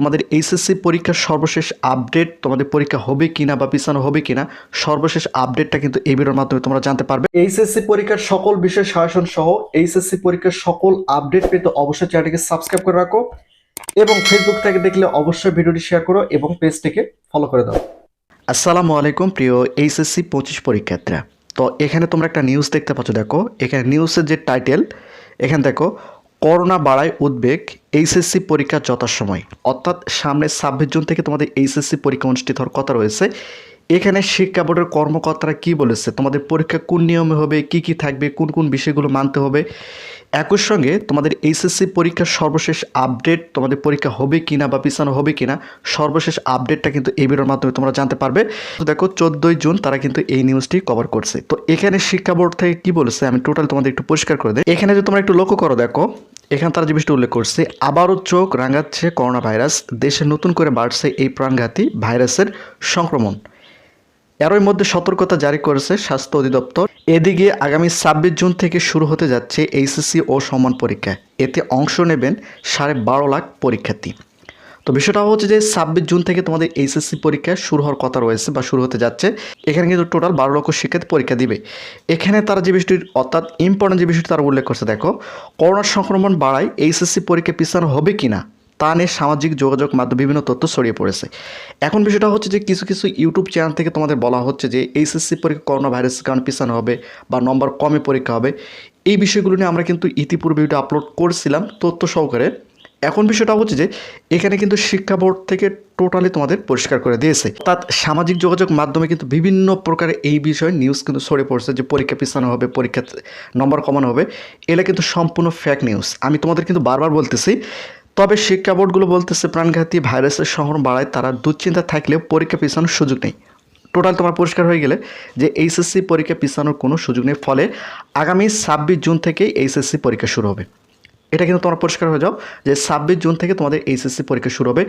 তোমাদের এইচএসসি পরীক্ষার সর্বশেষ আপডেট তোমাদের পরীক্ষা হবে কিনা বা পিছানো হবে কিনা, সর্বশেষ আপডেটটা কিন্তু এই ভিডিওর মাধ্যমে তোমরা জানতে পারবে। এইচএসসি পরীক্ষার সকল বিষয় শাসন সহ এইচএসসি পরীক্ষার সকল আপডেট পেতে অবশ্যই চ্যানেলটিকে সাবস্ক্রাইব করে রাখো এবং ফেসবুক থেকে দেখলে অবশ্যই ভিডিওটি শেয়ার করো এবং পেজটিকে ফলো করে দাও। আসসালামু আলাইকুম প্রিয় এইচএসসি পঁচিশ পরীক্ষার্থীরা। তো এখানে তোমরা একটা নিউজ দেখতে পাচ্ছ, দেখো। এখানে নিউজের যে টাইটেল এখানে দেখো করোনা বাড়ায় উদ্বেগ, এইচএসসি পরীক্ষা যথাসময়। অর্থাৎ সামনে ছাব্বিশ জুন থেকে তোমাদের এইচএসসি পরীক্ষা অনুষ্ঠিত হওয়ার কথা রয়েছে। এখানে শিক্ষা বোর্ডের কর্মকর্তারা কি বলেছে? তোমাদের পরীক্ষা কোন নিয়মে হবে? কি কি থাকবে? কোন কোন বিষয়গুলো মানতে হবে? একই সঙ্গে তোমাদের এইচএসসি পরীক্ষার সর্বশেষ আপডেট তোমাদের পরীক্ষা হবে কিনা বা পিছানো হবে কিনা, সর্বশেষ আপডেটটা কিন্তু এই ভিডিওর মাধ্যমে তোমরা জানতে পারবে। তো দেখো, চোদ্দোই জুন তারা কিন্তু এই নিউজটি কভার করছে। তো এখানে শিক্ষা বোর্ড থেকে কি বলেছে? আমি টোটাল তোমাদের একটু পরিষ্কার করে দেয় এখানে যদি তোমরা একটু লক্ষ্য করো, দেখো, এখানে তারা বিষয়টি উল্লেখ করছে, আবারও চোখ রাঙাচ্ছে করোনা ভাইরাস দেশে নতুন করে বাড়ছে এই প্রাণঘাতী ভাইরাসের সংক্রমণ। এরই মধ্যে সতর্কতা জারি করেছে স্বাস্থ্য অধিদপ্তর। এদিকে আগামী ছাব্বিশ জুন থেকে শুরু হতে যাচ্ছে এইচএসসি ও সমান পরীক্ষা। এতে অংশ নেবেন সাড়ে বারো লাখ পরীক্ষার্থী। তো বিষয়টা হচ্ছে যে ছাব্বিশ জুন থেকে তোমাদের এইচএসসি পরীক্ষা শুরু হওয়ার কথা রয়েছে বা শুরু হতে যাচ্ছে। এখানে কিন্তু টোটাল বারো লক্ষ শিক্ষার্থী পরীক্ষা দিবে। এখানে তারা যে বিষয়টি, অর্থাৎ ইম্পর্টেন্ট যে বিষয়টি তারা উল্লেখ করছে, দেখো করোনার সংক্রমণ বাড়ায় এইচএসসি পরীক্ষা পিছানো হবে কি না তা নিয়ে সামাজিক যোগাযোগ মাধ্যমে, বিভিন্ন তথ্য ছড়িয়ে পড়েছে। এখন বিষয়টা হচ্ছে যে কিছু কিছু ইউটিউব চ্যানেল থেকে তোমাদের বলা হচ্ছে যে এইচএসসি পরীক্ষা করোনা ভাইরাসের কারণে পিছানো হবে বা নম্বর কমে পরীক্ষা হবে। এই বিষয়গুলো নিয়ে আমরা কিন্তু ইতিপূর্বে ভিডিও আপলোড করছিলাম তথ্য সহকারে। এখন বিষয়টা হচ্ছে যে এখানে কিন্তু শিক্ষা বোর্ড থেকে টোটালি তোমাদের পরিষ্কার করে দিয়েছে। অর্থাৎ সামাজিক যোগাযোগ মাধ্যমে কিন্তু বিভিন্ন প্রকারের এই বিষয়ে নিউজ কিন্তু ছড়িয়ে পড়ছে যে পরীক্ষা পিছানো হবে পরীক্ষা নম্বর কমানো হবে। এগুলো কিন্তু সম্পূর্ণ ফ্যাক নিউজ আমি তোমাদের কিন্তু বারবার বলতেছি তবে শিক্ষা বোর্ডগুলো বলতেছে প্রাণঘাতী ভাইরাসের সংক্রমণ বাড়ায় তারা দুশ্চিন্তা থাকলেও পরীক্ষা পিছানোর সুযোগ নেই। টোটাল তোমার পরিষ্কার হয়ে গেলে যে এইচএসসি পরীক্ষা পিছানোর কোনো সুযোগ নেই, ফলে আগামী ছাব্বিশ জুন থেকেই এইচএসসি পরীক্ষা শুরু হবে। এটা কিন্তু তোমার পরিষ্কার হয়ে যাও যে ছাব্বিশ জুন থেকে তোমাদের এইচএসসি পরীক্ষা শুরু হবে।